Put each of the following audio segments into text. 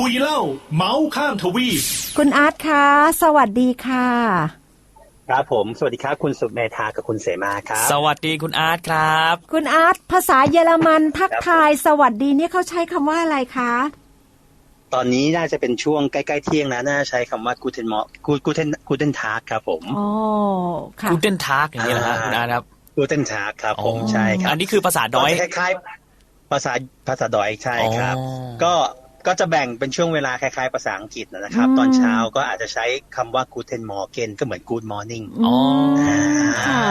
คุยเล่า เมาส์ข้ามทวีปคุณอาร์ตคะสวัสดีค่ะ ครับผม สวัสดีครับ คุณสุเมธากับคุณเสมาครับ สวัสดีคุณอาร์ตครับ คุณอาร์ตภาษาเยอรมันทักทาย สวัสดีเนี่ยเขาใช้คำว่าอะไรคะตอนนี้น่าจะเป็นช่วงใกล้ ๆ เที่ยงนะน่าใช้คำว่ากูเทนมอกูกูเทนกูเทนทาร์กครับผมอ๋อค่ะกูเดนทาร์กอย่างนี้นะฮะอ่าคุณอาร์ตครับกูเทนทาร์กครับผมอ๋อใช่ครับอันนี้คือภาษาดอยก็จะคล้ายๆภาษาภาษาดอยใช่ครับอ๋อก็ ก็จะแบ่งเป็นช่วงเวลาคล้ายๆภาษาอังกฤษนะครับอืมตอนเช้าก็อาจจะใช้คำว่า Guten Morgen ก็เหมือน Good Morning อืมอ่าค่ะ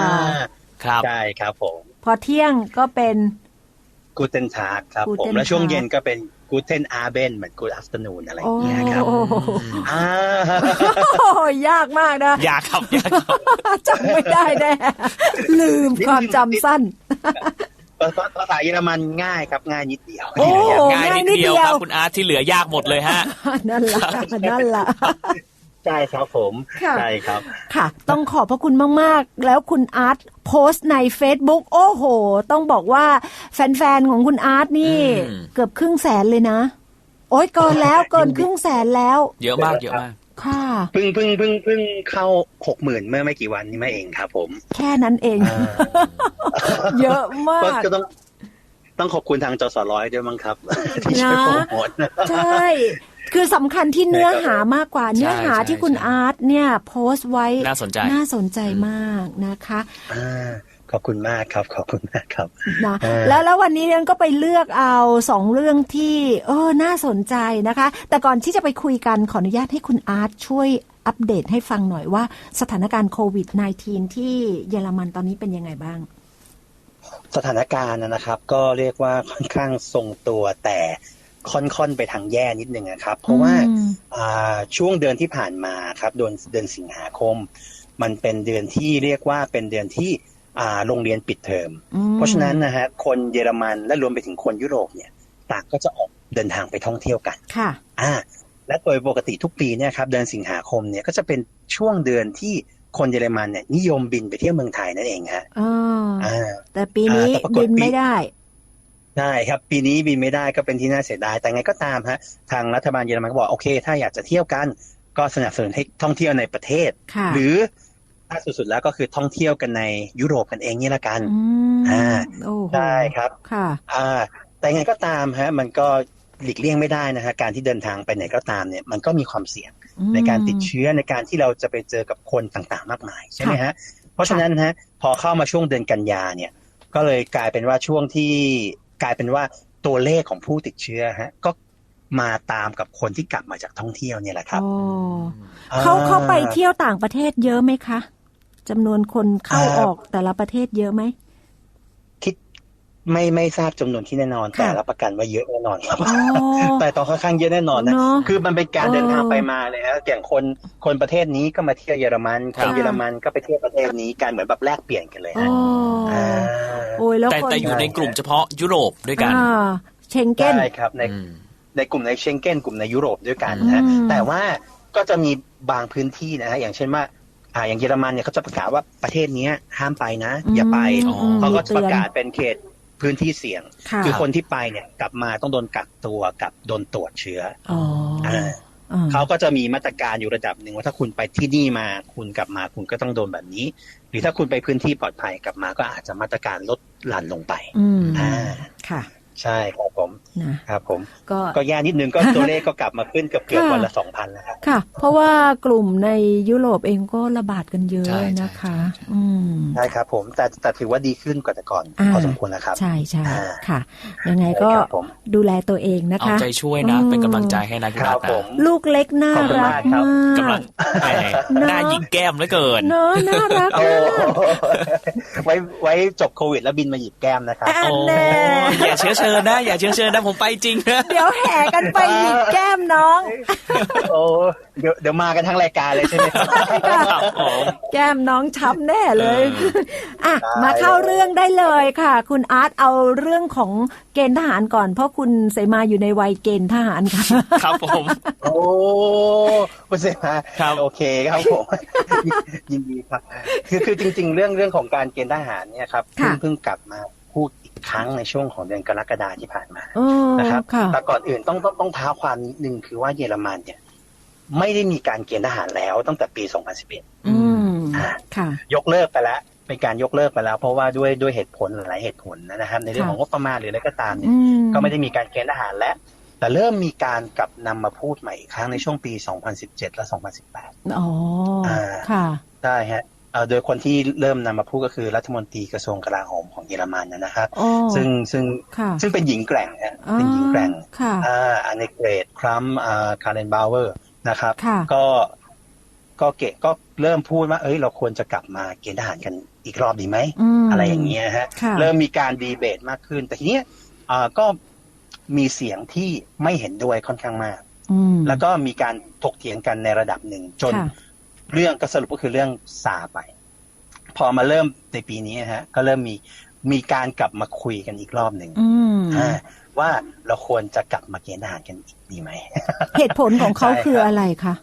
ครับใช่ครับผม พอเที่ยงก็เป็น Guten Tag ครับผม Guten แล้วช่วง Tag เย็นก็เป็น Guten Abend เหมือน Good Afternoon อะไรอโอ้ย่างเงี้ยครับโหอ่ายากมากนะอยากครับอยากครับจำไม่ได้แน่ลืมความจำสั้น ภาษาภาษาเยอรมันง่ายครับง่ายนิดเดียวโอ้ง่ายนิดเดียวครับคุณอาร์ตที่เหลือยากหมดเลยฮะนั่นละนั่นละใช่ครับผมค่ะใช่ครับ ค่ะ ต้องขอบพระคุณมาก ๆ แล้วคุณอาร์ตโพสต์ใน Facebook โอ้โห ต้องบอกว่าแฟน ๆ ของคุณอาร์ตนี่อืมเกือบครึ่งแสนเลยนะ โอ้ยเกินแล้วเกินครึ่งแสนแล้ว เยอะมากเยอะมาก ค่ะเพิ่งเพิ่งเพิ่งเพิ่งเข้าหกหมื่นเมื่อไม่กี่วันนี้มาเองครับ ผม แค่นั้นเอง เยอะมาก็กก็ต้องต้องขอบคุณทางจสร้อยด้วยมั้งครับ ที่ช่วยโปรโมทใช่คือสำคัญที่เนื้อหามากกว่าเนื้อหาใช่ที่คุณใช่อาร์ตเนี่ย โพสต์ไว้น่าสนใจน่าสนใจมากนะคะอ่า ขอบคุณมากครับ ขอบคุณมากครับนะเออแล้วแล้ววันนี้เรนก็ไปเลือกเอาสองเรื่องที่ เออน่าสนใจนะคะ แต่ก่อนที่จะไปคุยกันขออนุญาตให้คุณอาร์ตช่วยอัปเดตให้ฟังหน่อยว่าสถานการณ์โควิด -19 ที่เยอรมันตอนนี้เป็นยังไงบ้าง สถานการณ์นะครับ ก็เรียกว่าค่อนข้างทรงตัวแต่ค่อนๆไปทางแย่นิดนึงนะครับ เพราะว่าอืมอ่าช่วงเดือนที่ผ่านมาครับเดือนเดือนสิงหาคม มันเป็นเดือนที่เรียกว่าเป็นเดือนที่อ่า โรงเรียนปิดเทอมอืมเพราะฉะนั้นนะฮะคนเยอรมันและรวมไปถึงคนยุโรปเนี่ยต่างก็จะออกเดินทางไปท่องเที่ยวกันค่ะอ่าและโดยปกติทุกปีเนี่ยครับเดือนสิงหาคมเนี่ยก็จะเป็นช่วงเดือนที่คนเยอรมันเนี่ยนิยมบินไปเที่ยวเมืองไทยนั่นเองฮะอ่าอ่าแต่ปีนี้อ่าแต่ปรากฏบินปีไม่ได้ใช่ครับ ปีนี้บินไม่ได้ก็เป็นที่น่าเสียดาย แต่ไงก็ตามฮะทางรัฐบาลเยอรมันก็บอกโอเค ถ้าอยากจะเที่ยวกัน ก็สนับสนุนให้ท่องเที่ยวในประเทศค่ะหรือ ถ้าสุดๆแล้วก็คือท่องเที่ยวกันในยุโรปกันเองนี่ละกันอืมอ่าโอ้โหใช่ครับค่ะอ่าแต่ไงก็ตามฮะมันก็หลีกเลี่ยงไม่ได้นะฮะการที่เดินทางไปไหนก็ตามเนี่ยมันก็มีความเสี่ยงอืมในการติดเชื้อในการที่เราจะไปเจอกับคนต่างๆ มากมายใช่ไหมฮะเพราะฉะนั้นฮะพอเข้ามาช่วงเดือนกันยาเนี่ยก็เลยกลายเป็นว่าช่วงที่กลายเป็นว่าตัวเลขของผู้ติดเชื้อฮะก็มาตามกับคนที่กลับมาจากท่องเที่ยวเนี่ยแหละครับโอ้เขาอ่เขาไปเที่ยวต่างประเทศเยอะไหมคะ จำนวนคนเข้าอ่าออกแต่ละประเทศเยอะไหมคิดไม่ไม่ทราบจำนวนที่แน่นอนค่ะแต่รับประกันว่าเยอะแน่นอนครับอ๋อแต่ต้องค่อนข้างเยอะแน่นอนนะเนอะคือมันเป็นการเดินทางเออไปมาเลยฮะอย่างคนคนประเทศนี้ก็มาเที่ยวเยอรมันครัคบนเยอรมันก็ไปเที่ยวประเทศนี้กันเหมือนแบบแลกเปลี่ยนกันเลยอ๋อฮะอาโอ้ยแล้วแต่คนแต่อยู่ในกลุ่มเฉพาะยุโรปด้วยกันอ่าเชงเก้นใช่ครับในอืมในกลุ่มในเชงเก้นกลุ่มในยุโรปด้วยกันนะฮะอืมแต่ว่าก็จะมีบางพื้นที่นะฮะอย่างเช่นว่า อ่าอย่างเยอรมันเนี่ยเขาจะประกาศว่าประเทศเนี้ยห้ามไปนะ อย่าไปอืมเขาก็จะมีประตือนกาศเป็นเขตพื้นที่เสี่ยงค่ะคือคนที่ไปเนี่ยกลับมาต้องโดนกักตัวกับโดนตรวจเชื้ออ๋ออ่าอ่าเขาก็จะมีมาตรการอยู่ระดับหนึ่งว่าถ้าคุณไปที่นี่มาคุณกลับมาคุณก็ต้องโดนแบบนี้ หรือถ้าคุณไปพื้นที่ปลอดภัยกลับมาก็อาจจะมาตรการลดหลั่นลงไปอืมอ่าค่ะ ใช่ครับผมนะครับผมก็ก็แย่นิดนึงก็ตัวเลขก็กลับมาขึ้นเกือบเกือบค่ะวันละสองพันแล้วครับค่ะ เพราะว่ากลุ่มในยุโรปเองก็ระบาดกันเยอะใช่ใช่นะคะใช่อืมใช่ครับผมแต่แต่ถือว่าดีขึ้นกว่าแต่ก่อนอ่าพอสมควรแล้วครับ ใช่ใช่อ่าค่ะยังไงก็ใช่ครับผมดูแลตัวเองนะเอาคะใจช่วยนะอืมเป็นกำลังใจให้นะคุณคอารัร์บตผนะมลูกเล็กน่าขอบคุณรัมากกครับมากกำลังแหมเนอะหน้ายิงแก้มเหลือเกินเนอะน่ารักโอ้มากไว้ไว้จบโควิดแล้วบินมาหยิบแก้มนะครับอันโอ้แน่อย่าเชื้อเชิญนะ อย่าเชื้อเชิญนะผมไปจริงนะเดี๋ยวแห่กันไปหยิบแก้มน้อง โอ้เดี๋ยวเดี๋ยวมากันทั้งรายการเลยใช่ไหมครับครับผมแก้มน้องช้ำแน่เลยเอออะได้มาเข้าเรื่องได้เลยค่ะ คุณอาร์ตเอาเรื่องของเกณฑ์ทหารก่อน เพราะคุณเสมาอยู่ในวัยเกณฑ์ทหารค่ะครับผมโอ้คุณเสมาครับโอเคครับผมยินดีครับ คือคือจริง ๆ เรื่องเรื่องของการเกณฑ์ทหารเนี่ยครับเพิ่งค่ะเพิ่งกลับมาพูดอีก ครั้งในช่วงของเดือนกรกฎาที่ผ่านมาเออนะครับค่ะแต่ก่อนอื่นต้องต้องต้องท้าความนิดนึงคือว่าเยอรมันเนี่ย ไม่ได้มีการเกณฑ์ทหารแล้วตั้งแต่ปี 2011อืมอ่าค่ะ ยกเลิกไปแล้วเป็นการยกเลิกไปแล้ว เพราะว่าด้วยด้วยเหตุผลหลายเหตุผลนะครับ ในเรื่องค่ะของงบประมาณหรืออะไรก็ตามเนี่ยอืมก็ไม่ได้มีการเกณฑ์ทหารแล้วแต่เริ่มมีการกลับนำมาพูดใหม่อีกครั้งในช่วงปี 2017 และ 2018 อ๋ออ่าค่ะ ได้ฮะเอ่อ โดยคนที่เริ่มนำมาพูดก็คือรัฐมนตรีกระทรวงกลาโหมของเยอรมันนะครับอ๋อซึ่งซึ่งค่ะซึ่งเป็นหญิงแกร่งฮะเป็นหญิงแกร่งค่ะอ่าอันเนเกรดครัมอ่าคาร์เรนบาวเวอร์นะครับค่ะก็ก็เกะก็เริ่มพูดว่า เอ้ย เราควรจะกลับมาเกณฑ์ทหารกันอีกรอบดีไหมมอะไรอย่างเงี้ยฮะค่ะเริ่มมีการดีเบตมากขึ้น แต่ทีเนี้ยอ่าก็มีเสียงที่ไม่เห็นด้วยค่อนข้างมากอืมแล้วก็มีการถกเถียงกันในระดับหนึ่งจนค่ะ เรื่องก็สรุปก็คือเรื่องซาไป พอมาเริ่มในปีนี้ฮะ ก็เริ่มมีมีการกลับมาคุยกันอีกรอบหนึ่งอืมอ่าว่าเราควรจะกลับมาเกณฑ์ทหารกันอีกดีไหมเหตุผลของเขาใช่ครับคืออะไรคะ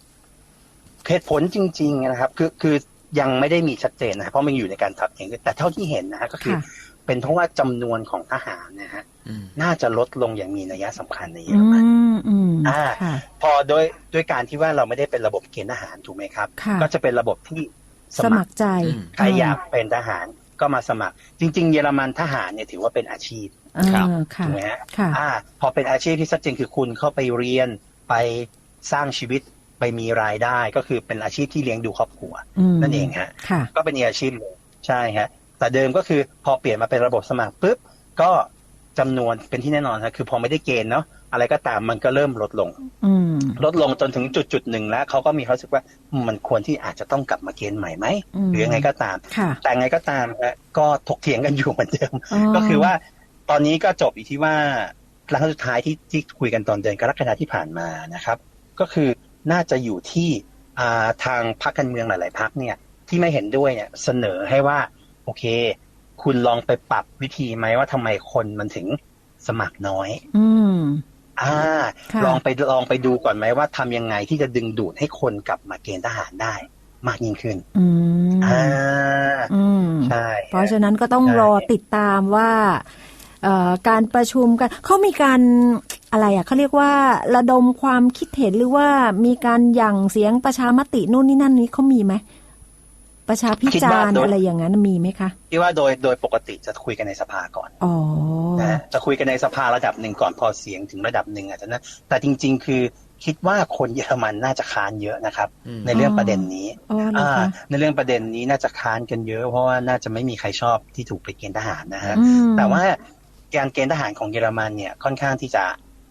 เหตุผลจริง ๆ นะครับ คือคือยังไม่ได้มีชัดเจนนะครับเพราะมันอยู่ในการถับเถียงกันแต่เท่าที่เห็นนะฮะก็คือค่ะ เป็นเพราะว่าจำนวนของทหารนะฮะอืมน่าจะลดลงอย่างมีนัยสำคัญในเยออืรมันมอืมอ่าค่ะพอโดยด้วยการที่ว่าเราไม่ได้เป็นระบบเกณฑ์ทหารถูกไหมครับค่ะก็จะเป็นระบบที่สสมัมัคครรใจอืมใครอยากเป็นทหารก็มาสมัคร จริง ๆ เยอรมันทหารเนี่ยถือว่าเป็นอาชีพอ่าครับค่ะถูกไหมฮะค่ะอ่าพอเป็นอาชีพที่ชัดเจนคือคุณเข้าไปเรียนไปสร้างชีวิตไปมีรายได้ก็คือเป็นอาชีพที่เลี้ยงดูครอบครัวมนั่นเองฮะค่ะก็เป็นอีกอาชีพเลยใช่ฮะ แต่เดิมก็คือพอเปลี่ยนมาเป็นระบบสมัครปุ๊บก็จำนวนเป็นที่แน่นอนครับคือพอไม่ได้เกณฑ์เนาะอะไรก็ตามมันก็เริ่มลดลงอืมลดลงจนถึงจุดจุดๆหนึ่งแล้วเขาก็มีความรู้สึกว่าอืมมันควรที่อาจจะต้องกลับมาเกณฑ์ใหม่ไหมอืมหรือยังไงก็ตามค่ะแต่ไงก็ตามฮะก็ถกเถียงกันอยู่เหมือนเดิมก็คือว่าตอนนี้ก็จบอยู่ที่ว่าครั้งสุดท้ายที่ที่คุยกันตอนเดือนกรกฎาที่ผ่านมานะครับ ก็คือน่าจะอยู่ที่อ่าทางพรรคการเมืองหลาย ๆพรรคเนี่ยที่ไม่เห็นด้วยเนี่ยเสนอให้ว่า โอเค คุณลองไปปรับวิธีไหมว่าทำไมคนมันถึงสมัครน้อย อืมอ่าค่ะลองไปลองไปดูก่อนไหมว่าทำยังไงที่จะดึงดูดให้คนกลับมาเกณฑ์ทหารได้ มากยิ่งขึ้น อืมอ่าอืมใช่เพราะฉะนั้นก็ต้องใช่รอติดตามว่าเอ่อการประชุมกันเขามีการอะไรอะเขาเรียกว่าระดมความคิดเห็นหรือว่ามีการหยั่งเสียงประชามตินู่นนี่นั่นนี้เขามีไหม ประชาพิจารณ์อะไรอย่างนั้นมีไหมคะที่ว่าโดยโดยปกติจะคุยกันในสภาก่อนอ๋อนะฮะจะคุยกันในสภาระดับหนึ่งก่อนพอเสียงถึงระดับหนึ่งอาจจะนะแต่จริง ๆ คือคิดว่าคนเยอรมันน่าจะค้านเยอะนะครับอืมในเรื่องประเด็นนี้อ๋อเหรออ่าคะในเรื่องประเด็นนี้น่าจะค้านกันเยอะ เพราะว่าน่าจะไม่มีใครชอบที่ถูกไปเกณฑ์ทหารนะฮะอืมแต่ว่าการเกณฑ์ทหารของเยอรมันเนี่ยค่อนข้างที่จะ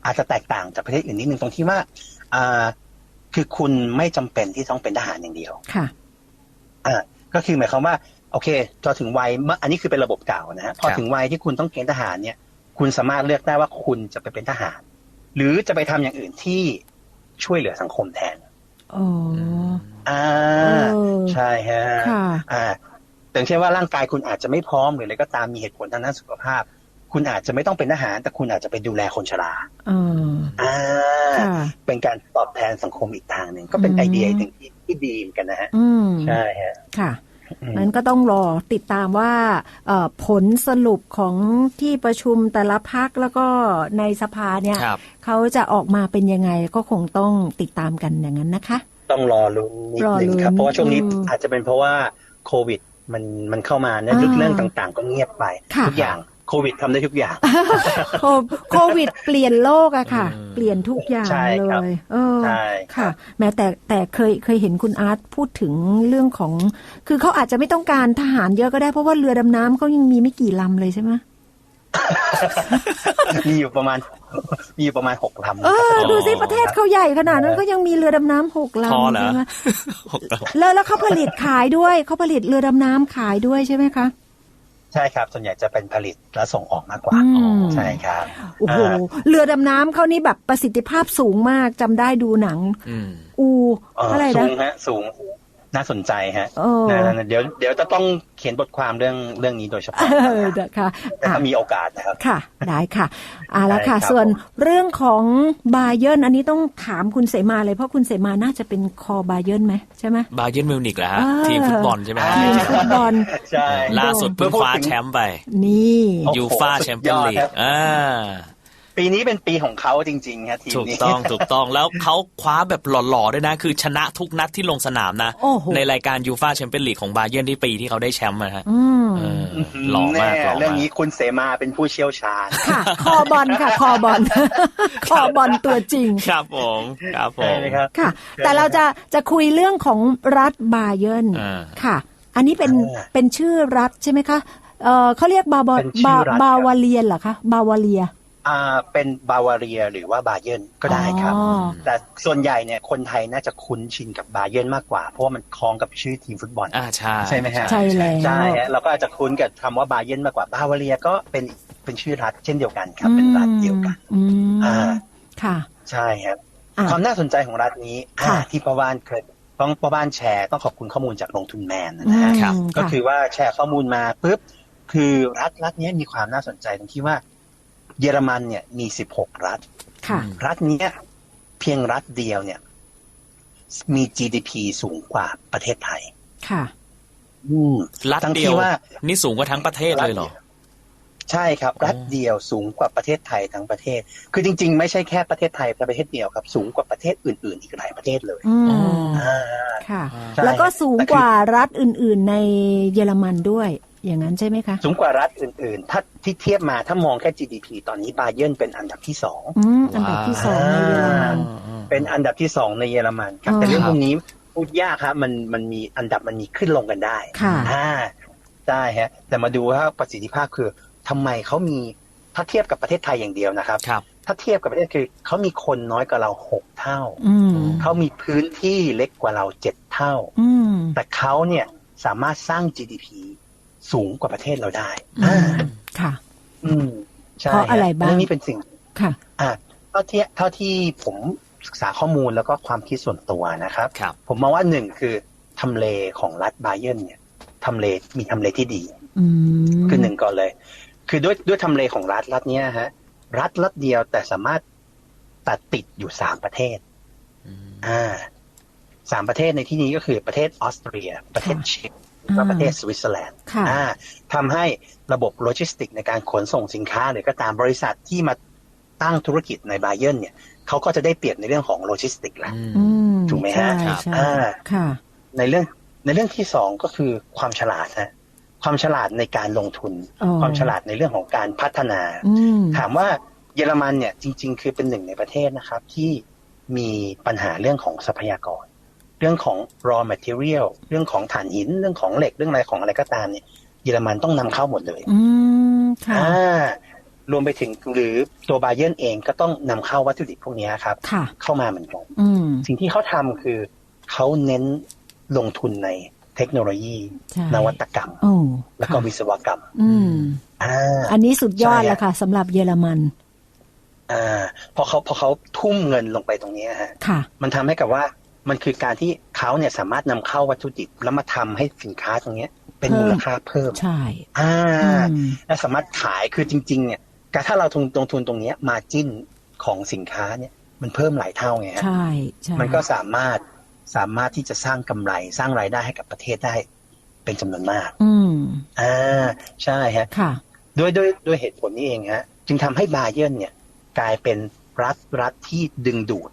อาจจะแตกต่างจากประเทศอื่นนิดนึงตรงที่ว่าอ่าคือคุณไม่จำเป็นที่ต้องเป็นทหารอย่างเดียวค่ะ อ่าก็คือหมายความว่าโอเคพอถึงวัยเมื่ออันนี้คือเป็นระบบเก่านะฮะพอถึงวัยที่คุณต้องเกณฑ์ทหารเนี่ย คุณสามารถเลือกได้ว่าคุณจะไปเป็นทหาร หรือจะไปทำอย่างอื่นที่ช่วยเหลือสังคมแทนอ๋ออ่าเออใช่ฮะค่ะอ่าอย่างเช่นว่าร่างกายคุณอาจจะไม่พร้อมหรืออะไรก็ตามมีเหตุผลทางด้านสุขภาพ คุณอาจจะไม่ต้องเป็นทหาร แต่คุณอาจจะไปดูแลคนชราอ่าอ่าค่ะเป็นการตอบแทนสังคมอีกทางหนึ่งก็เป็นอืมไอเดียหนึ่งที่ที่ดีเหมือนกันนะฮะอืมใช่ฮะค่ะอืมนั้นก็ต้องรอติดตามว่าเอ่อผลสรุปของที่ประชุมแต่ละพักแล้วก็ในสภาเนี่ยครับเขาจะออกมาเป็นยังไงก็คงต้องติดตามกันอย่างนั้นนะคะ ต้องรอลุ้นนิดรอนึงครับลุ้นเพราะว่าช่วงนี้อืมอาจจะเป็นเพราะว่าโควิดมันมันเข้ามาเนี่ยอ่าเรื่องต่างๆ ก็เงียบไปค่ะทุกอย่าง โควิดทำได้ทุกอย่างโคโควิดเปลี่ยนโลกอะค่ะอืมเปลี่ยนทุกอย่างใช่เลครับยเออใช่ครัค่ะบแม้แต่แต่เคยเคยเห็นคุณอาร์ตพูดถึงเรื่องของ คือเขาอาจจะไม่ต้องการทหารเยอะก็ได้เพราะว่าเรือดำน้ำเขายังมีไม่กี่ลำเลยใช่ไหมมีอยู่ประมาณ มีอยู่ประมาณหกลำเออครับดูสิประเทศเขาใหญ่ขนาดนั้นก็ยังมีเรือดำน้ำหกพอลำเหรอใช่ไหมหกตัวแล้วแล้วเขาผลิตขายด้วยเขาผลิตเรือดำน้ำขายด้วยใช่ไหมคะ ใช่ครับส่วนใหญ่จะเป็นผลิตและส่งออกมากกว่าอืมใช่ครับโอ้โหอ่าเรือดำน้ำเขานี่แบบประสิทธิภาพสูงมากจำได้ดูหนังอืมอูเอ่ออะไรสูนะงฮะสูง น่าสนใจฮะโอ้นะเดี๋ยวเดี๋ยวจะต้องเขียนบทความเรื่องเรื่องนี้โดยเฉเอพาะอนะคะแต่อะถ้ามีโอกาสนะครับค่ะ ได้ค่ะเอาละค่ะได้ครับส่วนผมเรื่องของบาเยิร์นอันนี้ต้องถามคุณเสมาเลยเพราะคุณเสมาน่าจะเป็นคอบาเยิร์นไหมใช่ไหมบาเยิร์นมิวนิกเหรอฮะเออทีมฟุตบอลใช่ไหมฮะทีมฟุตบอลใช่ล่าสุดเพิ่งคว้าแชมป์ไป นี่โอ้โหยูฟาสุดแชมเปี้ยนยอดลีกครับอ่า ปีนี้เป็นปีของเขาจริงๆฮะทีมถูกนี้ต้องถูกต้องแล้วเขาคว้าแบบหล่อๆด้วยนะ คือชนะทุกนัดที่ลงสนามนะโอ้โหในรายการยูฟาแชมเปี้ยนลีกของบาเยิร์นที่ปีที่เขาได้แชมป์นะฮะอืมเออหล่อมากแน่หล่อเรื่องมากนี้คุณเสมาเป็นผู้เชี่ยวชาญค่ะคอบอลค่ะคอบอลคอบอลตัวจริง ครับผมครับผใช่มไหมครับค่ะ แต่เราจะจะคุยเรื่องของรัฐบาเยิร์นอ่าค่ะ อันนี้เป็นอ่าเป็นชื่อรัฐใช่ไหมคะเออเขาเรียกบาบาเป็นชื่บาอรัฐครับบาวาเลียนเหรอคะบาวาเลีย อ่าเป็นบาวาเรียหรือว่าบาเยิร์นก็ได้ครับ อ๋อ แต่ส่วนใหญ่เนี่ยคนไทยน่าจะคุ้นชินกับบาเยิร์นมากกว่า เพราะว่ามันคล้องกับชื่อทีมฟุตบอล อ่าใช่ใช่ไหมฮะ ใช่แล้วใช่ฮะเราก็อาจจะคุ้นกับคำว่าบาเยิร์นมากกว่าบาวาเรียก็เป็นเป็นชื่อรัฐเช่นเดียวกันครับ เป็นรัฐเดียวกัน อืมอ่า ค่ะใช่ครับ อะ ความน่าสนใจของรัฐนี้อ่าค่ะที่พ่อบ้านเคยต้องพ่อบ้านแชร์ต้องขอบคุณข้อมูลจากลงทุนแมนอืนะฮะมครับ ก็คือว่าแชร์ข้อมูลมาปุ๊บคือรัฐรัฐเนี้ยมีความน่าสนใจตรงที่ว่า เยอรมันเนี่ยมี16รัฐค่ะรัฐเนี้ยเพียงรัฐเดียวเนี่ย มี GDP สูงกว่าประเทศไทย ค่ะอืมรัฐทั้งเดีที่ยวว่า นี่สูงกว่าทั้งประเทศเลยเหรอ ใช่ครับ รัฐเดียวสูงกว่าประเทศไทยทั้งประเทศ คือจริง ๆ ไม่ใช่แค่ประเทศไทยแต่ประเทศเดียวครับ สูงกว่าประเทศอื่น ๆ อีกหลายประเทศเลยอืมอ๋ออ่าค่ะใช่แล้วก็สูงกว่ารัฐอื่น ๆ ในเยอรมันด้วย อย่างนั้นใช่ไหมคะ สูงกว่ารัฐอื่นๆ ถ้าที่เทียบมาถ้ามองแค่ GDP ตอนนี้บาเยิร์นเป็นอันดับที่สองอืมอันดับที่สองในเยอรมันเป็นอันดับที่สองในเยอรมันครับอ๋อแต่เรื่องพวกนี้พูดยากครับมันมันมีอันดับมันมีขึ้นลงกันได้ค่ะอ่าได้ฮะ แต่มาดูว่าประสิทธิภาพคือทำไมเขามีถ้าเทียบกับประเทศไทยอย่างเดียวนะครับครับถ้าเทียบกับประเทศคือเขามีคนน้อยกว่าเราหกเท่าอืมเขามีพื้นที่เล็กกว่าเราเจ็ดเท่าอืมแต่เขาเนี่ยสามารถสร้าง GDP สูงกว่าประเทศเราได้อือ่ามค่ะ อืมใช่เพราะอะไรบ้างเรื่องนี้เป็นสิ่งค่ะ อ่าเท่าที่เท่าที่ผมศึกษาข้อมูลแล้วก็ความคิดส่วนตัวนะครับครับผมมองว่าหนึ่งคือทำเลของรัฐบาเยิร์นเนี่ยทำเลมีทำเลที่ดีอืมคือหนึ่งก่อนเลย คือด้วยด้วยทำเลของรัฐรัฐเนี้ยฮะ รัฐรัฐเดียวแต่สามารถตัดติดอยู่สามประเทศอ่าสามประเทศในที่นี้ก็คือประเทศออสเตรีย ประเทศเช็ก และประเทศสวิตเซอร์แลนด์ค่ะอ่าทำให้ระบบโลจิสติกในการขนส่งสินค้า หรือก็ตามบริษัทที่มาตั้งธุรกิจในบาเยิร์นเนี่ยเขาก็จะได้เปรียบในเรื่องของโลจิสติกละอืมถูกไหมใช่ฮะครับใช่อ่าค่ะในเรื่องในเรื่องที่สองก็คือความฉลาดฮะความฉลาดในการลงทุนอ๋อความฉลาดในเรื่องของการพัฒนาอืมถามว่าเยอรมันเนี่ยจริง ๆ คือเป็นหนึ่งในประเทศนะครับ ที่มีปัญหาเรื่องของทรัพยากร เรื่องของ raw material เรื่องของถ่านหิน เรื่องของเหล็กเรื่องอะไรของอะไรก็ตามเนี่ยเยอรมันต้องนำเข้าหมดเลย อืมค่ะอ่ารวมไปถึงหรือตัวบาเยิร์นเองก็ต้องนำเข้าวัตถุดิบพวกนี้ครับค่ะเข้ามาเหมือนกันอืมสิ่งที่เขาทำคือเขาเน้นลงทุนในเทคโนโลยีใช่นวัตกรรมโอ้แล้วก็ค่ะวิศวกรรมอืมอ่าอันนี้สุดยอดใช่แล้วค่ะสำหรับเยอรมันอ่าพอเขาพอเขาทุ่มเงินลงไปตรงนี้ฮะค่ะมันทำให้กับว่า มันคือการที่เขาเนี่ยสามารถนำเข้าวัตถุดิบแล้วมาทำให้สินค้าตรงเนี้ย เป็นเพิ่มมูลค่าเพิ่มใช่อ่าอืมและสามารถขายคือจริง ๆ เนี่ยการถ้าเราลงลงทุนตรงเนี้ยมาจิ้นของสินค้าเนี่ย มันเพิ่มหลายเท่าไงฮะใช่ใช่มันก็สามารถสามารถที่จะสร้างกำไรสร้างรายได้ให้กับประเทศได้ เป็นจำนวนมาก อืมอ่าใช่ฮะค่ะด้วยด้วยด้วยเหตุผลนี้เองฮะ จึงทำให้บาเยิร์นเนี่ย กลายเป็นรัฐรัฐที่ดึงดูด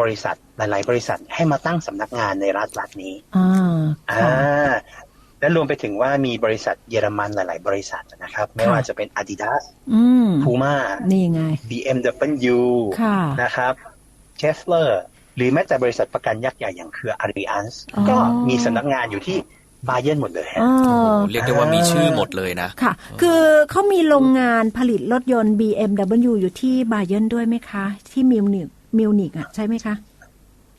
บริษัท หลาย ๆ บริษัทให้มาตั้งสำนักงานในรัฐรัฐนี้อ่าอ่าค่ะและรวมไปถึงว่ามีบริษัทเยอรมันหลาย ๆ บริษัทนะครับ ไม่ค่ะว่าจะเป็น Adidas อืม Puma นี่ไง BMW ค่ะนะครับเชฟเลอร์หรือแม้แต่บริษัทประกันยักษ์ใหญ่อย่างเครือ Allianz อ๋อก็มีสำนักงานอยู่ที่บาเยิร์นหมดเลยฮะอ๋อโอ้โหเรียกได้ว่ามีชื่อหมดเลยนะ ค่ะ คือเขามีโรงงานผลิตรถยนต์ BMW อยู่ที่บาเยิร์นด้วยไหมคะ ที่มิวนิกมิวนิกอะใช่ไหมคะห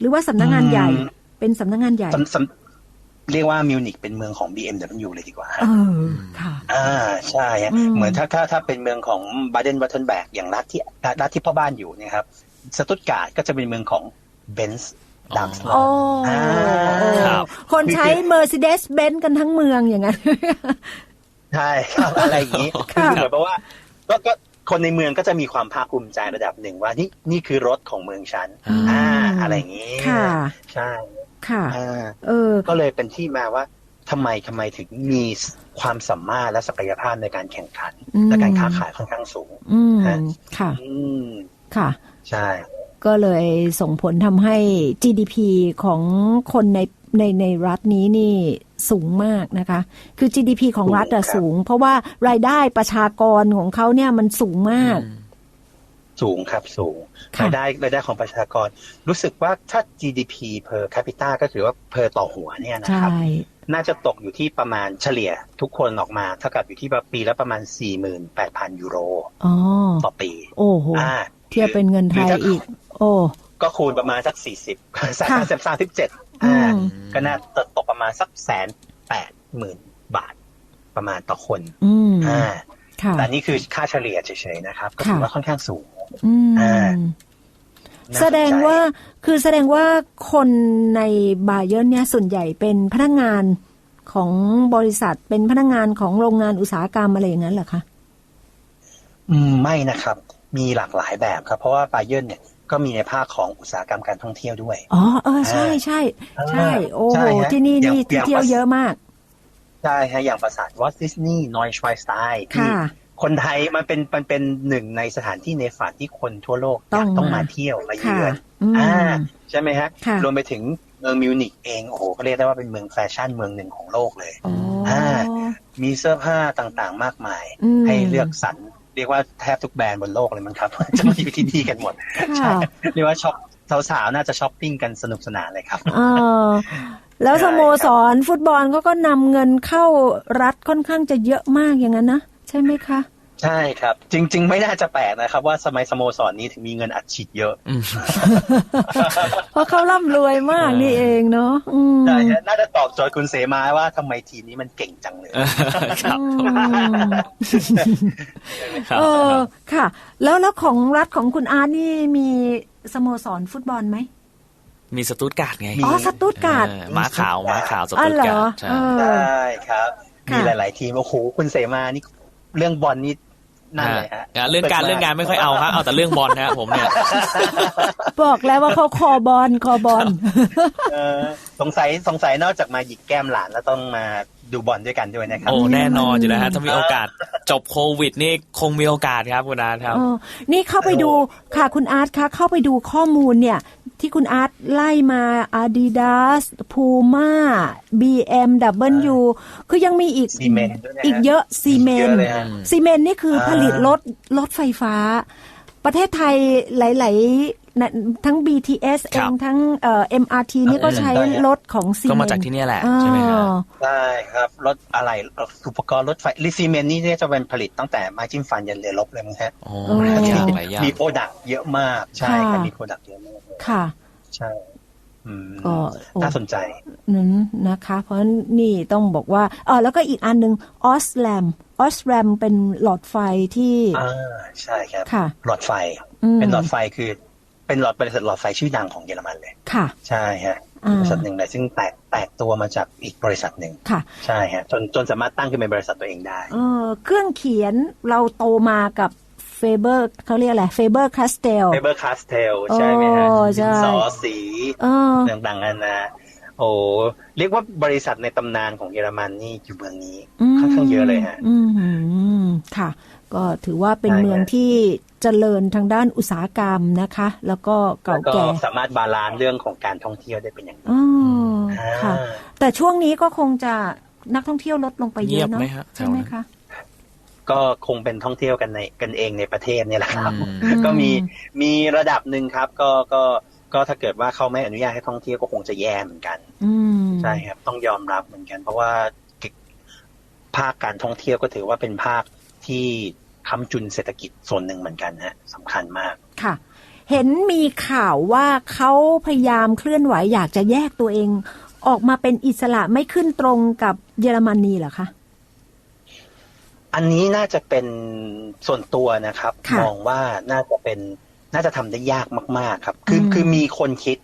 รือว่าสำนักงานใหญ่อืมเป็นสำนักงานใหญ่สำสำเรียกว่ามิวนิกเป็นเมืองของ BMW เลยดีกว่าฮะเออค่ะอ่าใช่ฮะอืมเหมือนถ้าถ้าถ้าเป็นเมืองของบาเดนวัตเทนแบกอย่างรัฐที่รัฐที่พ่อบ้านอยู่เนี่ยครับสตุตการ์ดก็จะเป็นเมืองของเบนซ์ดักสโอ้อ่าครับคนใช้ Mercedes-Benz กันทั้งเมืองอย่างนั้น ใช่ครับอะไรอย่างนี้ค่ะคือเหมือนกับว่าก็ก็ คนในเมืองก็จะมีความภาคภูมิใจระดับหนึ่งว่านี่นี่คือรถของเมืองฉันอืมอ่าอะไรอย่างนี้ค่ะใช่ค่ะอ่าเออ ก็เลยเป็นที่มาว่าทำไมทำไมถึงมีความสามารถและศักยภาพในการแข่งขันอืมและการค้าขายค่อนข้างสูงอืมฮะค่ะอืมค่ะ ใช่ ก็เลยส่งผลทำให้ GDP ของคนในในในรัฐนี้นี่ สูงมากนะคะ คือ GDP ของรัฐอะสูง เพราะว่ารายได้ประชากรของเขาเนี่ยมันสูงมาก สูงครับสูงค่ะรายได้รายได้ของประชากร รู้สึกว่าถ้า GDP per capita ก็คือว่า per ต่อหัวเนี่ยนะใช่ครับน่าจะตกอยู่ที่ประมาณเฉลี่ยทุกคนออกมาเท่ากับอยู่ที่ปีละประมาณ 48,000 ยูโรอ๋อต่อปี โอ้โหอ่าเทียบเป็นเงินไทยหรืถ้าอีก โอ้ก็คูณประมาณสัก 40ค่ะ30 37อือ่าม ก็น่าจะตกประมาณสักแสนแปดหมื่นบาทประมาณต่อคนอืมอ่าค่ะแต่นี่คือค่าเฉลี่ยเฉยๆนะครับ ก็ถือค่ะว่าค่อนข้างสูงอืมอ่าน่สนใจแสดงว่าคือแสดงว่าคนในบาเยอร์นเนี่ยส่วนใหญ่เป็นพนักงานของบริษัทเป็นพนักงานของโรงงานอุตสาหกรรมอะไรอย่างนั้นเหรอคะอืมไม่นะครับ มีหลากหลายแบบครับ เพราะว่าบาเยิร์นเนี่ย ก็มีในภาคของอุตสาหกรรมการท่องเที่ยวด้วย อ๋อ เออ ใช่ใช่ใช่ โอ้ใช่โหฮะที่นี่อย่างนี่ที่เที่ยวเยอะมาก ใช่ฮะ อย่างปราสาทวอตดิสนีย์นอยชไวสไตล์ที่ค่ะคนไทยมันเป็นมันเป็นหนึ่งในสถานที่ในฝันที่คนทั่วโลกอต้อยางกต้องมามาเที่ยวมาค่ะเยือนอืมอ่าใช่ไหมฮะค่ะรวมไปถึงเมืองมิวนิกเองโอ้โหก็เรียกได้ว่าเป็นเมืองแฟชั่นเมืองหนึ่งของโลกเลยอ๋ออ่ามีเสื้อผ้าต่างๆมากมายอืมให้เลือกสรร เรียกว่าแทบทุกแบรนด์บนโลกเลยมั้งครับ จะมาอยู่ที่นี่กันหมดค่ะเรียกว่าช็อปสาวๆน่าจะช้อปปิ้งกันสนุกสนานเลยครับเออแล้วใช่สโมสรฟุตบอลเขาก็นำเงินเข้ารัฐค่อนข้างจะเยอะมากอย่างนั้นนะใช่ไหมคะ ใช่ครับ จริง ๆ ไม่น่าจะแปลกนะครับ ว่าสมัยสโมสรนี้ถึงมีเงินอัดฉีดเยอะอืมเพราะเขาร่ำรวยมากนี่เองเนาะอืมใช่ฮะน่าจะตอบโจทย์คุณเสมาว่าทำไมทีมนี้มันเก่งจังเลยครับอืมครับเออค่ะ แล้วแล้วของรัฐของคุณอาร์ตนี่มีสโมสรฟุตบอลไหมมีสตูดการ์ดไงมีอ๋อ สตุตการ์ดเออม้าขาวม้าขาวสอ๋อตูดเหรการ์อดใช่เออใช่ครับค่ะมีหลาย ๆ ทีม โอ้โห คุณเสมานี่ เรื่องบอลนี่ นั่นเลยฮะอ่าเรื่องการเรื่องงานไม่ค่อยเอาครับเอาแต่เรื่องบอลนะผมเนี่ยบอกแล้วว่าเขาคอบอลคอบอลเออสงสัยสงสัยนอกจากมาหยิกแก้มหลานแล้วต้องมา ดูบอลด้วยกันด้วยนะครับโอ้แน่นอนอยู่แล้วฮะถ้ามีโอกาสจบโควิดนี่คงมีโอกาสครับคุณอาร์ตครับเออนี่เข้าไปดูค่ะคุณอาร์ตคะเข้าไปดูข้อมูลเนี่ยที่คุณอาร์ตไล่มา Adidas Puma BMW คือยังมีอีกซีเมนต์ด้วยนะฮะอีกเยอะซีเมนเยอะต์เลยฮะซีเมนต์นี่คือผลิตรถรถไฟฟ้า ประเทศไทยหลายๆนะ ทั้ง BTS เอครังบทั้งเอ่อ MRT นี่ก็ใช้รถของซีเมนต์ก็มาจากที่เนี่ยแหละใช่ไหมฮะใช่ครับรถอะไรอุปกรณ์รถไฟลิซีเมนต์นี่เนี่ยจะเป็นผลิตตั้งแต่ไม้จิ้มฟันยันเรือรบเลยมั้งฮะโอ้เออหลายอย่างหลายอย่างมีโปรดักต์เยอะมากใช่ครับค่ะมีโปรดักต์เยอะมากค่ะใช่อืมก็โอ้น่าสนใจนั้นนะคะ เพราะนี่ต้องบอกว่าเออแล้วก็อีกอันหนึ่งออสแลมออสแลมเป็นหลอดไฟที่อ่าใช่ครับค่ะ หลอดไฟอืมเป็นหลอดไฟคือ เป็นหลอดบริษัทหลอดไฟชื่อดังของเยอรมันเลย ค่ะ ใช่ฮะอ่าบริษัทหนึ่งเลยซึ่งแตกแตกตัวมาจากอีกบริษัทหนึ่งค่ะ ใช่ฮะจนจนสามารถตั้งขึ้นเป็นบริษัทตัวเองได้เออเครื่องเขียนเราโตมากับเฟเบอร์เขาเรียกอะไรเฟเบอร์คาสเตลเ a เบอร์คาสเทลใช่ไหมฮะโอ้ใช่ดินสอสีเออต่างๆนานาโอ้เรียกว่าบริษัทในตำนานของเยอรมันนี่อยู่เมืองนี้มค่อนข้างเยอะเลยฮะ อืมค่ะ ก็ถือว่าเป็นใช่เมืองฮะที่ เจริญทางด้านอุตสาหกรรมนะคะ แล้วก็เก่าแล้วก็แก่สามารถบาลานซ์เรื่องของการท่องเที่ยวได้เป็นอย่างดีอ๋อค่ะอ่าแต่ช่วงนี้ก็คงจะนักท่องเที่ยวลดลงไปเยอะเนาะเงียบไหมฮะใช่ไหมแถวนั้นคะก็คงเป็นท่องเที่ยวกันในกันเองในประเทศเนี่ยแหละครับอืมก็มีมีระดับหนึ่งครับ ก็ก็ก็ถ้าเกิดว่าเขาไม่อนุญาตให้ท่องเที่ยวก็คงจะแย่เหมือนกันอืมใช่ครับ ต้องยอมรับเหมือนกัน เพราะว่าภาคการท่องเที่ยวก็ถือว่าเป็นภาคที่ ค้ำจุนเศรษฐกิจส่วนหนึ่งเหมือนกันฮะสำคัญมากค่ะเห็นมีข่าวว่าเขาพยายามเคลื่อนไหวอยากจะแยกตัวเอง ออกมาเป็นอิสระไม่ขึ้นตรงกับเยอรมนีเหรอคะ อันนี้น่าจะเป็นส่วนตัวนะครับค่ะมองว่าน่าจะเป็นน่าจะทำได้ยากมาก ๆ ครับ คืออืมคือมีคนคิด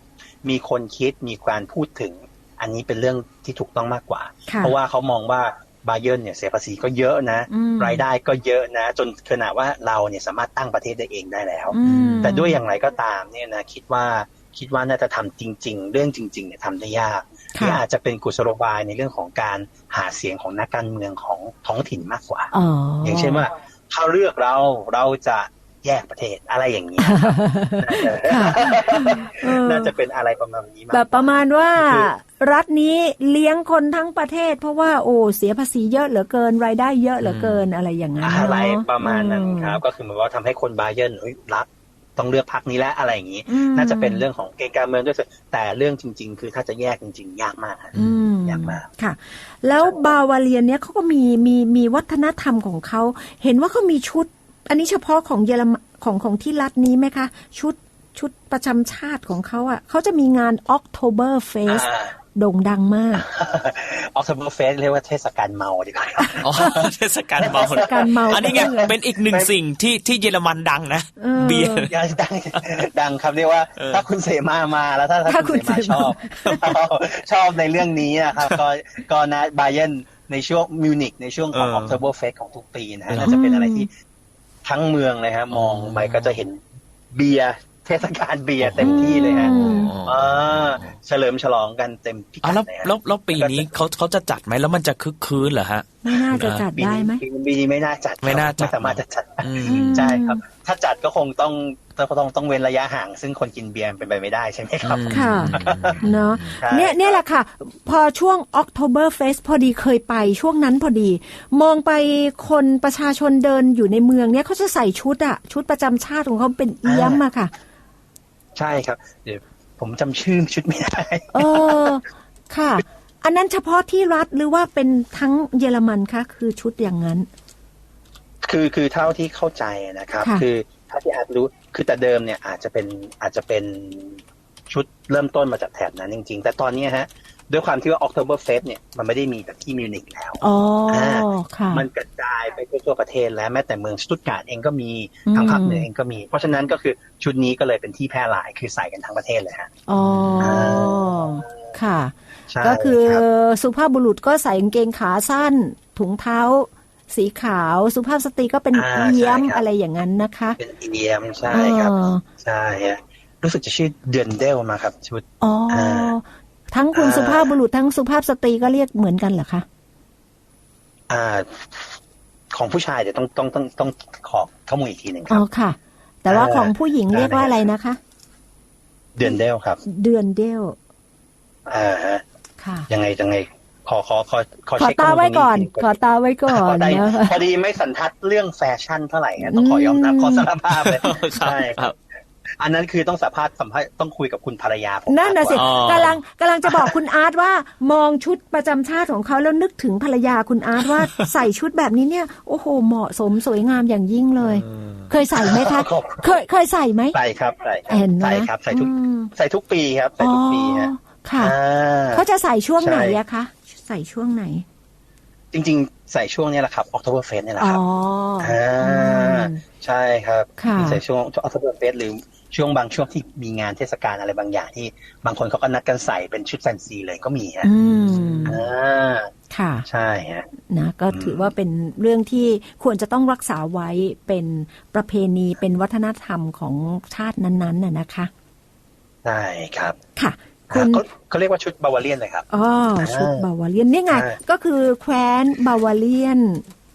มีคนคิดมีการพูดถึง อันนี้เป็นเรื่องที่ถูกต้องมากกว่าค่ะเพราะว่าเขามองว่า บาเย r n เนี่ยเสียภาษีก็เยอะนะอืมรายได้ก็เยอะนะ จนขนาดว่าเราเนี่ยสามารถตั้งประเทศได้เองได้แล้วอืมแต่ด้วยอย่างไรก็ตามเนี่ยนะคิดว่าคิดว่าน่าจะทำจริง ๆ เรื่องจริงๆเนี่ยทำได้ยากหรือค่ะอาจจะเป็นกุศโลบายในเรื่องของการหาเสียงของนักการเมืองของท้องถิ่นมากกว่าอ๋อออย่างเช่นว่าเขาเลือกเราเราจะ แยกประเทศอะไรอย่างนี้ยค่ะเออน่าจะเป็นอะไรประมาณนี้มากแบบประมาณว่าคือรัฐนี้เลี้ยงคนทั้งประเทศ เพราะว่าโอ้เสียภาษีเยอะเหลือเกินรายได้เยอะเหลือเกินอะไรอย่างนั้นเนอะไรอะประมาณนั้นอืครับ ก็คือเหมือนว่าทำให้คนบาเย r n เฮ้ยรักต้องเลือกพักนี้แล้วอะไรอย่างนี้อืมน่าจะเป็นเรื่องของเกณฑ์การเมืองด้วยแต่เรื่องจริง ๆ คือถ้าจะแยกจริง ๆ ยากมากฮะอืมยากมากค่ะ แล้วบาวาเรียนเนี่ยเขาก็มีมีมีวัฒนธรรมของเขาเห็นว่าเขามีชุด อันนี้เฉพาะของเยอรมันของของที่รัฐนี้ไหมคะ ชุดชุดประจำชาติของเขาอะเขาจะมีงาน October Fest อ่าโด่งดังมากออก o เบอร์เฟสเรียกว่าเทศกาลเมาดีกว่าอ๋อเทศกาลเมาเทศกาลเมา อันนี้ไงก็เลยเป็นอีกหนึ่งสิ่งที่ที่เยอรมันดังนะเออเบียร์ยังดังดังครับเรียกว่าเออถ้าคุณเสมามาแล้วถ้าถ้าถ้าคุคุณณเสมาเสมาชอบ ชอบในเรื่องนี้นะครับ ก็ก็นะบาเยนในช่วงมิวนิกในช่วงของเออออก o เบอร์เฟสของทุกปีนะฮะอืมน่าจะเป็นอะไรที่ ทั้งเมืองเลยฮะ มองอ๋อไปก็จะเห็นเบียร์เทศกาลเบียร์เต็มที่เลยฮะอืมอ่าเฉลิมฉลองกันเต็มพิอ๋อกัดแล้วเลยฮะแล้วแล้วปีนี้เขาเขาจะจัดไหมแล้วมันจะคึกคืนเหรอฮะไม่น่าจะจัดได้ไหมปีนี้ปีนี้ไม่น่าจัดครับไม่น่าจัดไม่สามารถจะจัดอืมใช่ครับ ถ้าจัดก็คงต้องต้องต้องต้องเว้นระยะห่าง ซึ่งคนกินเบียร์เป็นไปไม่ได้ใช่ไหมครับอืมค่ะเนาะใช่เนี่ยเนี่ยแหละค่ะ พอช่วง October Fest พอดีเคยไปช่วงนั้นพอดี มองไปคนประชาชนเดินอยู่ในเมืองเนี่ยเขาจะใส่ชุดอะชุดประจำชาติของเขาเป็นเอี้ยมอะค่ะ ใช่ครับ เดี๋ยวผมจำชื่อชุดไม่ได้เออค่ะ อันนั้นเฉพาะที่รัฐหรือว่าเป็นทั้งเยอรมันคะคือชุดอย่างนั้น คือคือเท่าที่เข้าใจนะครับค่ะคือถ้าที่อาจรู้คือแต่เดิมเนี่ยอาจจะเป็นอาจจะเป็นชุดเริ่มต้นมาจากแถบนั้นจริง ๆ แต่ตอนนี้ฮะด้วยความที่ว่า October Fest เนี่ยมันไม่ได้มีแต่ที่มิวนิกแล้วอ๋อค่ะมันกระจายไปทั่วประเทศแล้วแม้แต่เมืองสตุตการ์ดเองก็มีอืมทางภาคเหนือเองก็มี เพราะฉะนั้นก็คือชุดนี้ก็เลยเป็นที่แพร่หลายคือใส่กันทั้งประเทศเลยฮะอ๋อค่ะใช่ ก็คือรับสุภาพบุรุษก็ใส่กางเกงขาสั้น ถุงเท้า สีขาว สุภาพสตรีก็เป็นอ่าเอี้ยมใช่ครับอะไรอย่างนั้นนะคะ เป็นเอียมใช่ครับเออใช่ฮะรู้สึกจะชื่อเดือนเดลมาครับชุดอ๋ออาทั้งคุณอ่าสุภาพบุรุษทั้งสุภาพสตรีก็เรียกเหมือนกันเหรอคะอ่า ของผู้ชายเดี๋ยวต้องต้องต้องต้องขอข้อมูลอีกทีหนึ่งคอ๋รัอบค่ะ แต่ว่าอ่าของผู้หญิงได้เรียกว่าอะไรนะคะ เดือนเดลครับ เดือนเดียวอ่าฮะค่ะ ยังไงยังไงขอขอขอขอขอเช็คตาไว้ก่อนข้มูลตรงขอตาไว้ก่อนพอดีนะคะพอดีไม่สันทัดเรื่องแฟชั่นเท่าไหร่ฮะต้องขอยอมรับอืมขอสารภาพเลยครับใช่ครับอันนั้นคือต้องสัมภาษณ์สัมภาษณ์ต้องคุยกับคุณภรรยาผมนั่นน่ะสิอ๋อกำลังกำลังจะบอกคุณอาร์ตว่า มองชุดประจำชาติของเขาแล้วนึกถึงภรรยาคุณอาร์ตว่าใส่ชุดแบบนี้เนี่ยโอ้โหเหมาะสมสวยงามอย่างยิ่งเลย เคยใส่ไหมคะขอบเคยเคยใส่ไหมใส่ครับใส่ครับเห็นไหมใส่ครับใส่ทุกอืมใส่ทุกปีครับใส่ทุกปีฮะอ๋อ ค่ะอ่าเขาจะใส่ช่วงไหนใช่อะคะใส่ช่วงไหน จริง ๆ ใส่ช่วงเนี้แหละครับ October Fest เนี่ยแหละอ๋คอรับอ่าอืมใช่ครับค่ะใส่ช่วง October Fest หรือช่วงบางช่วงที่มีงานเทศกาลอะไรบางอย่างที่บางคนเขาก็นัดกันใส่เป็นชุดแฟนซีเลยก็มีฮะอืมอ่าค่ะใช่ฮะนะก็ถือว่าเป็นเรื่องที่ควรจะต้องรักษาไว้เป็นประเพณีเป็นวัฒนธรรมของชาตินั้นๆน่ะนะคะใช่ครับค่ะ คุณเขาเขาเรียกว่าชุดบาวาเลียนเลยครับอ๋อชุดบาวาเลียนนี่ไงใช่ก็คือแคว้นบาวาเลียน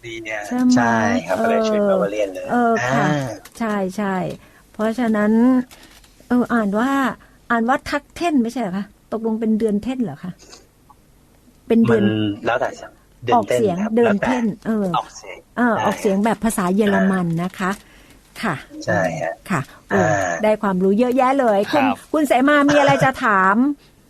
ดีเนี่ยใช่ไหมใช่ครับก็เลยชุดเออบาวาเลียนเลยเออค่ะอ่าใช่ใช่เพราะฉะนั้น เอออ่านว่า อ่านว่าทักเท่นไม่ใช่เหรอคะตกลงเป็นเดือนเท่นเหรอคะเป็นเดืมัอนนแล้วแต่เดิอนอกเต้นเสียงครับเดินแล้วแต่เท่น เออออกเสียงเออออกเสียงแบบภาษาเยอรมันนะคะ ค่ะ ใช่ฮะค่ะโอ้อ่าได้ความรู้เยอะแยะเลย คุณครับคุณเสมามีอะไรจะถาม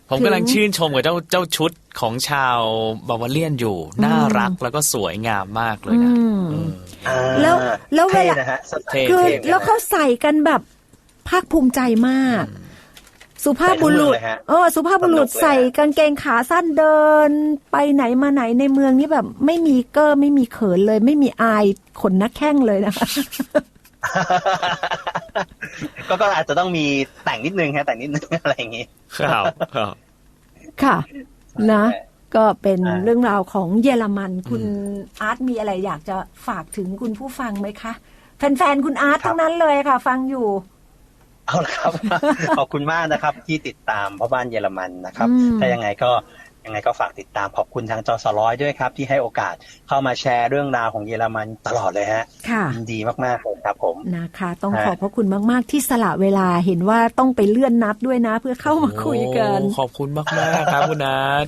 ผมกำลังชื่นชมกับเจ้าเจ้าชุดของชาวบาวาเลียนอยู่ น่ารักแล้วก็สวยงามมากเลยอืนะมเอออ่าแล้วแล้วเวลาท่นะฮะเท่คือท่แล้วเขาใส่กันแบบภาคภูมิใจมาก สุภาพบุรุษใส่ทั้งเมืองเลยฮะเออสุภาพบุรุษสนุกเลยฮะใส่กางเกงขาสั้นเดิน ไปไหนมาไหนในเมืองนี่แบบ ไม่มีเกอร์ไม่มีเขินเลย ไม่มีอายขนนักแข้งเลยนะคะ ก็ก็อาจจะต้องมีแต่งนิดนึงฮะแต่งนิดนึงอะไรอย่างงี้ครับครับค่ะ นะ ก็เป็นอ่าเรื่องราวของเยอรมัน คุณอาร์ตมีอะไรอยากจะฝากถึงคุณผู้ฟังไหมคะ แฟนๆ คุณอาร์ตทั้งนั้นเลยค่ะ ฟังอยู่ เอาละครับ ขอบคุณมากนะครับ ที่ติดตามพ่อบ้านเยอรมันนะครับอืมถ้ายังไงก็ ยังไงก็ฝากติดตามขอบคุณทางจอสร้อยด้วยครับ ที่ให้โอกาสเข้ามาแชร์เรื่องราวของเยอรมันตลอดเลยฮะค่ะยินดีมากๆเลยครับผมนะคะ ต้องฮะขอบพระคุณมาก ๆ ที่สละเวลาเห็นว่าต้องไปเลื่อนนัดด้วยนะ เพื่อเข้ามาคุยกันโอ้ขอบคุณมากมากๆครับคุณอาร์ต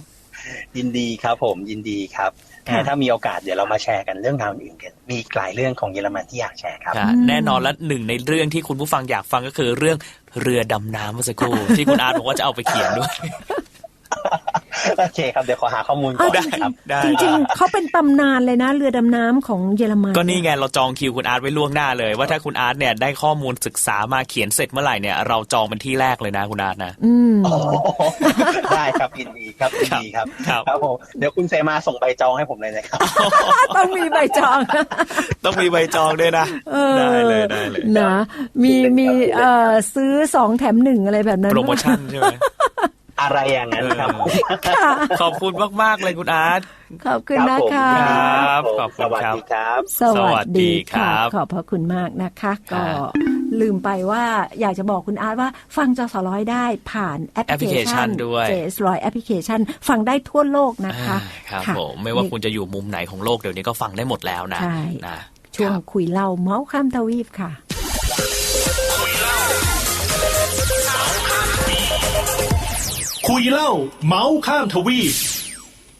ยินดีครับผมยินดีครับค่ะถ้ามีโอกาสเดี๋ยวเรามาแชร์กันเรื่องราวอื่นกัน มีอีกหลายเรื่องของเยอรมันที่อยากแชร์ครับค่ะแน่นอนและหนึ่งในเรื่องที่คุณผู้ฟังอยากฟังก็คือเรื่องเรือดำน้ำเมื่อสักครู่ที่คุณอาร์ตบอกว่าจะเอาไปเขียนด้วย โอเคครับ เดี๋ยวขอหาข้อมูลก่อนได้ครับได้จริงๆเขาเป็นตำนานเลยนะ เรือดำน้ำของเยอรมันก็นี่ไงเราจองคิวคุณอาร์ตไว้ล่วงหน้าเลย ว่าถ้าคุณอาร์ตเนี่ยได้ข้อมูลศึกษามาเขียนเสร็จเมื่อไหร่เนี่ยเราจองเป็นที่แรกเลยนะคุณอาร์ตนะอืมโอ้โหได้ครับยินดีครับยินดีครับครับครับผมเดี๋ยวคุณเซมาส่งใบจองให้ผมเลยนะครับต้องมีใบจอง ต้องมีใบจองด้วยนะเออได้เลยได้เลยนะมีมีเอ่อซื้อสองแถมหนึ่งอะไรแบบนั้นโปรโมชั่นใช่ไหม อะไรอย่างนั้นครับค่ะขอบคุณมาก ๆ เลยคุณอาร์ตขอบคุณนะผมคะครับผมขอบคุณสวัสครับดีครับสวัสดีค่ะสวัสดีครับ ขอบพระคุณมากนะคะครัก็บลืมไปว่าอยากจะบอกคุณอาร์ตว่าฟังจอสร้อยได้ผ่านแอปพลิเคชันแอปพลิเคชันด้วยเจสร้อยแอปพลิเคชัน ฟังได้ทั่วโลกนะคะอ่าครับค่ะผมไม่ว่าคุณจะอยู่มุมไหนของโลกเดี๋ยวนี้ก็ฟังได้หมดแล้วนะใช่นะช่วงครับคุยเล่าเมาส์ข้ามทวีปค่ะ คุยเล่า เมาส์ข้ามทวีป